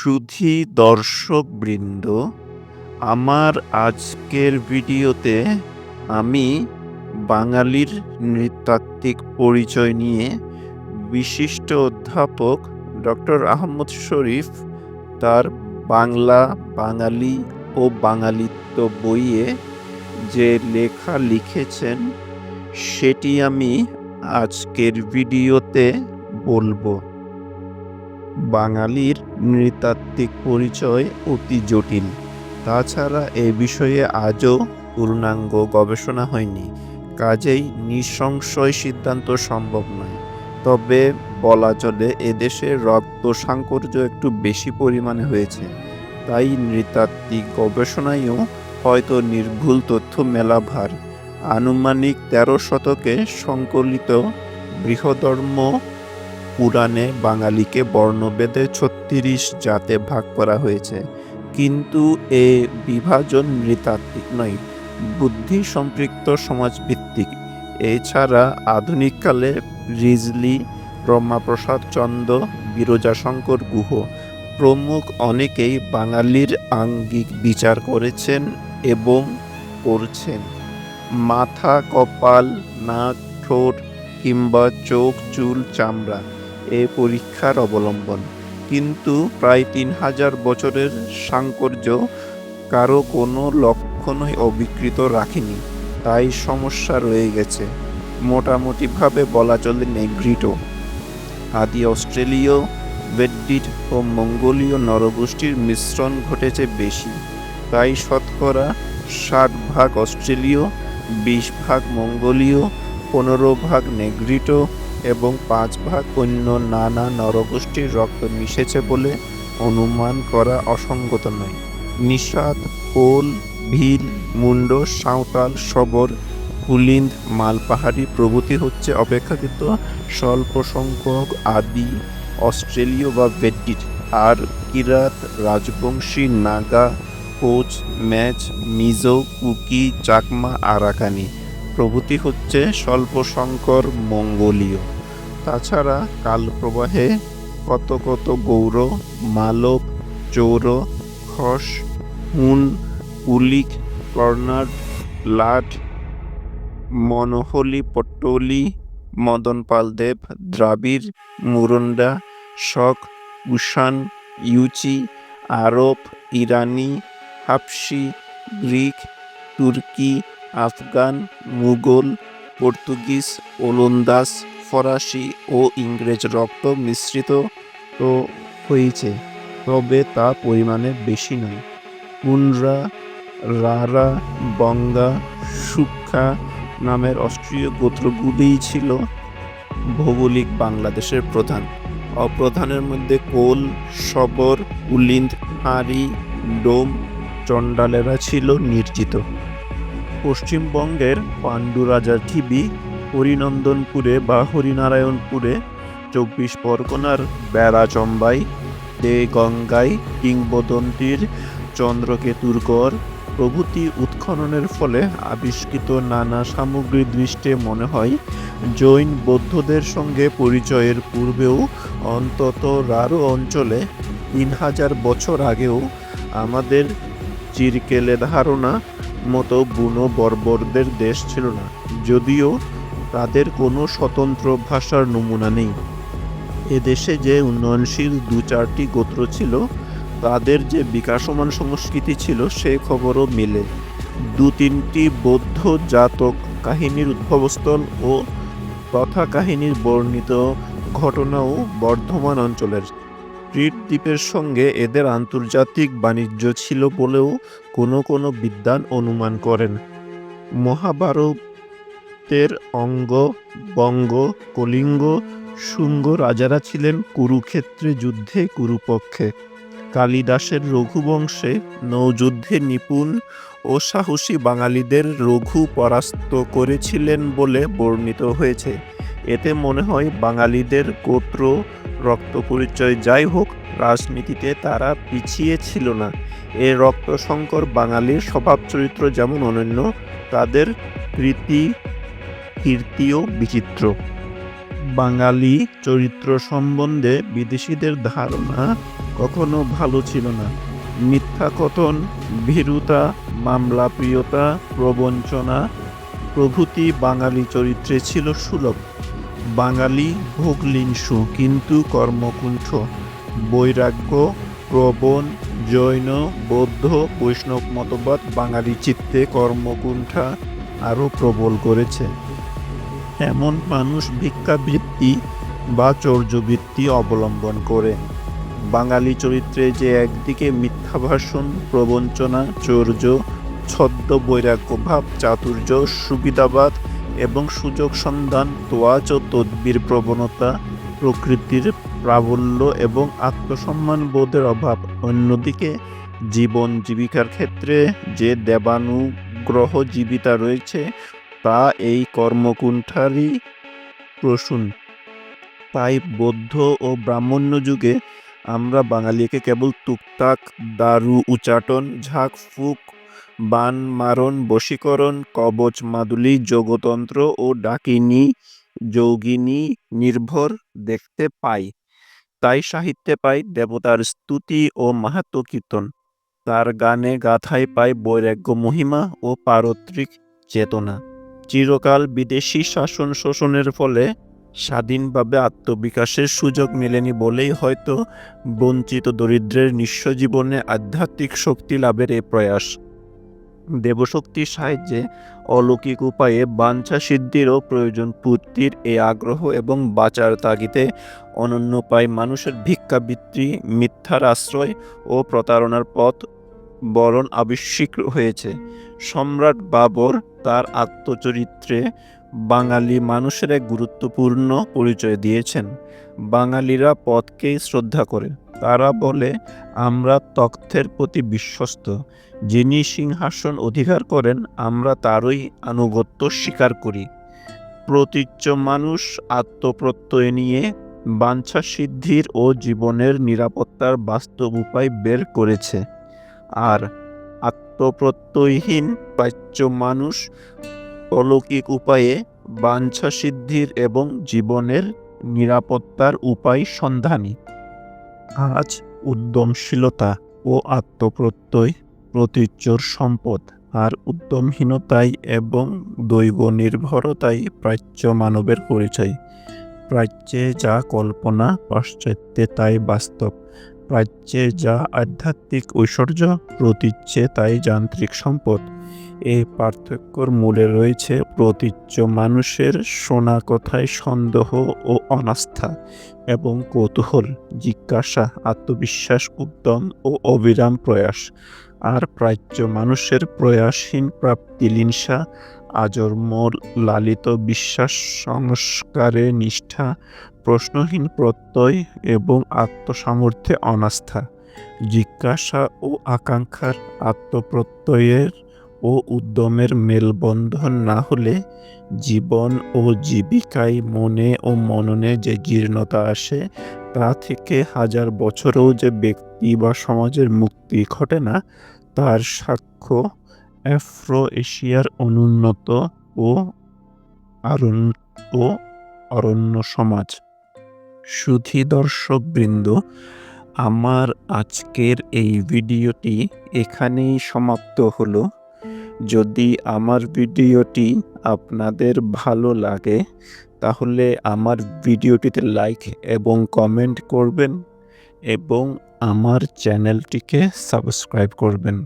সুধী দর্শকবৃন্দ, আমার আজকের ভিডিওতে আমি বাঙালির নৃতাত্ত্বিক পরিচয় নিয়ে বিশিষ্ট অধ্যাপক ডক্টর আহমদ শরীফ তার বাংলা বাঙালি ও বাঙালিত্ব বইয়ে যে লেখা লিখেছেন, সেটি আমি আজকের ভিডিওতে বলব। বাঙালির নৃতাত্ত্বিক পরিচয় অতি জটিল। তাছাড়া এ বিষয়ে আজও পূর্ণাঙ্গ গবেষণা হয়নি। কাজেই নিঃসংশয় সিদ্ধান্ত সম্ভব নয়। তবে বলা চলে, এদেশে রক্ত সাংকর্য একটু বেশি পরিমাণে হয়েছে। তাই নৃতাত্ত্বিক গবেষণায়ও হয়তো নির্ভুল তথ্য মেলা ভার আনুমানিক তেরো শতকে সংকলিত বৃহধর্ম পুরাণে বাঙালিকে বর্ণভেদে ছত্রিশ জাতে ভাগ করা হয়েছে। কিন্তু এ বিভাজন নৃতাত্ত্বিক নয়, বুদ্ধি সম্পৃক্ত সমাজভিত্তিক। এছাড়া আধুনিককালে রিজলি, ব্রহ্মাপ্রসাদ চন্দ্র বিরজাশঙ্কর গুহ প্রমুখ অনেকেই বাঙালির আঙ্গিক বিচার করেছেন এবং করছেন। মাথা, কপাল, নাক, ঠোঁট কিংবা চোখ, চুল, চামড়া এ পরীক্ষার অবলম্বন। কিন্তু প্রায় তিন হাজার বছরের সাংকর্য কারও কোনো লক্ষণই অবিকৃত রাখেনি। তাই সমস্যা রয়ে গেছে। মোটামুটিভাবে বলা চলে নেগ্রিটো। আদি অস্ট্রেলীয় বেড্ডিট ও মঙ্গোলীয় নরগোষ্ঠীর মিশ্রণ ঘটেছে বেশি। তাই শতকরা ষাট ভাগ অস্ট্রেলীয়, বিশ ভাগ মঙ্গোলীয়, পনেরো ভাগ নেগ্রিটো এবং পাঁচ ভাগ অন্য নানা নরগোষ্ঠীর রক্ত মিশেছে বলে অনুমান করা অসঙ্গত নয়। নিষাদ পোল ভিল, মুন্ড, সাঁওতাল সবর কুলিন্দ মালপাহাড়ি প্রভৃতি হচ্ছে অপেক্ষাকৃত স্বল্প সংখ্যক আদি, অস্ট্রেলীয় বা বেড্ডিট। আর কিরাত, রাজবংশী, নাগা, কোচ, ম্যাচ, মিজো, কুকি, চাকমা, আরাকানি। প্রভৃতি হচ্ছে স্বল্প সংকর মঙ্গোলীয়। তাছাড়া কালপ্রবাহে কত কত গৌর, মালব, চৌর, খস, হুন উলিক কর্নাট লাট, মনোহলি, পট্টলি মদন পালদেব দ্রাবিড়, মুরন্ডা, শক কুষাণ ইউচি, আরব, ইরানি হাবশি গ্রিক, তুর্কি আফগান, মুঘল, পর্তুগিজ, ওলন্দাজ, ফরাসি ও ইংরেজ রক্ত মিশ্রিত তো হয়েছে, তবে তা পরিমাণে বেশি নয়। কুনরা রারা, বঙ্গা সুক্ষা নামের অস্ট্রীয় গোত্রগুলিই ছিল ভৌগোলিক বাংলাদেশের প্রধান। অপ্রধানের মধ্যে কোল সবর উলিন্দ, হাঁড়ি, ডোম, চণ্ডালেরা ছিল নির্জিত। পশ্চিমবঙ্গের পাণ্ডু রাজার ঢিবি হরিনন্দনপুরে বা হরিনারায়ণপুরে, চব্বিশ পরগনার বেড়াচম্বাই দে গঙ্গাই কিংবদন্তির চন্দ্রকেতুরগড় প্রভৃতি উৎখননের ফলে আবিষ্কৃত নানা সামগ্রী দৃষ্টে মনে হয়, জৈন বৌদ্ধদের সঙ্গে পরিচয়ের পূর্বেও অন্তত রারো অঞ্চলে তিন হাজার বছর আগেও আমাদের চিরকেলে ধারণা মতো বুনো বর্বরদের দেশ ছিল না, যদিও তাদের কোনো স্বতন্ত্র ভাষার নমুনা নেই। এদেশে যে উন্নয়নশীল দু চারটি গোত্র ছিল, তাদের যে বিকাশমান সংস্কৃতি ছিল, সে খবরও মেলে। দু তিনটি বৌদ্ধ জাতক কাহিনীর উদ্ভবস্থল ও কথা কাহিনীর বর্ণিত ঘটনাও বর্ধমান অঞ্চলের। ক্রিট দ্বীপের সঙ্গে এদের আন্তর্জাতিক বাণিজ্য ছিল বলেও কোনো কোনো বিদ্বান অনুমান করেন। মহাভারতের অঙ্গ, বঙ্গ, কলিঙ্গ, শুঙ্গ রাজারা ছিলেন কুরুক্ষেত্রে যুদ্ধে কুরুপক্ষে। কালিদাসের রঘুবংশে নৌযুদ্ধে নিপুণ ও সাহসী বাঙালিদের রঘু পরাস্ত করেছিলেন বলে বর্ণিত হয়েছে। এতে মনে হয় বাঙালিদের গোত্র রক্ত পরিচয় যাই হোক, রাজনীতিতে তারা পিছিয়ে ছিল না। এ রক্তশঙ্কর বাঙালির স্বভাব চরিত্র যেমন অনন্য, তাদের কৃতি কীর্তিও বিচিত্র। বাঙালি চরিত্র সম্বন্ধে বিদেশিদের ধারণা কখনো ভালো ছিল না। মিথ্যা কথন, ভীরুতা, মামলা প্রিয়তা, প্রবঞ্চনা প্রভৃতি বাঙালি চরিত্রে ছিল সুলভ। বাঙালি ভোগলিংসু কিন্তু কর্মকুণ্ঠ, বৈরাগ্য, প্রবণ, জৈন, বৌদ্ধ, বৈষ্ণব মতবাদ বাঙালি চিত্তে কর্মকুণ্ঠা আরও প্রবল করেছে। এমন মানুষ ভিক্ষাবৃত্তি বা চৌর্যবৃত্তি অবলম্বন করে। বাঙালি চরিত্রে যে একদিকে মিথ্যা ভাষণ প্রবঞ্চনা, চৌর্য, ছদ্ম বৈরাগ্যভাব চাতুর্য, সুবিধাবাদ এবং সুযোগ সন্ধান তোয়াজ ও তদ্বির প্রবণতা, প্রকৃতির প্রাবল্য এবং আত্মসম্মান বোধের অভাব। অন্যদিকে, জীবন জীবিকার ক্ষেত্রে যে দেবানুগ্রহ জীবিতা রয়েছে, তা এই কর্মকুণ্ঠারই প্রসূন। তাই বৌদ্ধ ও ব্রাহ্মণ্য যুগে আমরা বাঙালিকে কেবল তুকতাক, দারু, উচাটন, ঝাঁক, ফুক বান মারণ, বশীকরণ, কবচ মাদুলি, যোগতন্ত্র ও ডাকিনী, যোগিনী নির্ভর দেখতে পাই। তাই সাহিত্যে পাই দেবতার স্তুতি ও মাহাত্ম কীর্তন। তার গানে গাথায় পাই বৈরাগ্য মহিমা ও পারত্রিক চেতনা। চিরকাল বিদেশি শাসন শোষণের ফলে স্বাধীনভাবে আত্মবিকাশের সুযোগ মেলেনি বলেই হয়তো বঞ্চিত দরিদ্রের নিঃস্ব জীবনে আধ্যাত্মিক শক্তি লাভের এ প্রয়াস। দেবশক্তির সাহায্যে অলৌকিক উপায়ে বাঞ্ছা সিদ্ধিরও প্রয়োজন। পূর্তির এই আগ্রহ এবং বাঁচার তাগিতে অনন্য পায় মানুষের ভিক্ষাবৃত্তি মিথ্যার আশ্রয় ও প্রতারণার পথ বরণ আবশ্যিক হয়েছে। সম্রাট বাবর তার আত্মচরিত্রে বাঙালি মানুষের এক গুরুত্বপূর্ণ পরিচয় দিয়েছেন। বাঙালিরা পথকেই শ্রদ্ধা করে। তারা বলে, আমরা তথ্যের প্রতি বিশ্বস্ত। যিনি সিংহাসন অধিকার করেন, আমরা তারই আনুগত্য স্বীকার করি। প্রতীচ্য মানুষ আত্মপ্রত্যয় নিয়ে বাঞ্ছা সিদ্ধির ও জীবনের নিরাপত্তার বাস্তব উপায় বের করেছে। আর আত্মপ্রত্যয়হীন প্রাচ্য মানুষ অলৌকিক উপায়ে বাঞ্ছা সিদ্ধির এবং জীবনের নিরাপত্তার উপায় সন্ধানী। আজ উদ্যমশীলতা ও আত্মপ্রত্যয় প্রতীচ্যর সম্পদ আর উদ্যমহীনতাই এবং দৈব নির্ভরতাই প্রাচ্য মানবের পরিচয়। প্রাচ্যে যা কল্পনা পাশ্চাত্যে তাই বাস্তব। প্রাচ্যে যা আধ্যাত্মিক ঐশ্বর্য প্রতীচ্যে তাই যান্ত্রিক সম্পদ। এই পার্থক্যর মূলে রয়েছে প্রতীচ্য মানুষের শোনা কথায় সন্দেহ ও অনাস্থা এবং কৌতূহল, জিজ্ঞাসা, আত্মবিশ্বাস, উদ্যম ও অবিরাম প্রয়াস। আর প্রাচ্য মানুষের প্রয়াসহীন প্রাপ্তিলিংসা আজন্ম লালিত বিশ্বাস, সংস্কারে নিষ্ঠা, প্রশ্নহীন প্রত্যয় এবং আত্মসামর্থ্যে অনাস্থা। জিজ্ঞাসা ও আকাঙ্ক্ষার আত্মপ্রত্যয়ের ও উদ্যমের মেলবন্ধন না হলে জীবন ও জীবিকায় মনে ও মননে যে জীর্ণতা আসে, তা থেকে হাজার বছরেও যে ব্যক্তি বা সমাজের মুক্তি ঘটে না, তার সাক্ষ্য আফ্রো এশিয়ার অনুন্নত ও ও অরণ্য সমাজ। সুধী দর্শকবৃন্দ, আমার আজকের এই ভিডিওটি এখানেই সমাপ্ত হলো। যদি আমার ভিডিওটি আপনাদের ভালো লাগে, তাহলে আমার ভিডিওটিতে লাইক এবং কমেন্ট করবেন এবং আমার চ্যানেলটিকে সাবস্ক্রাইব করবেন।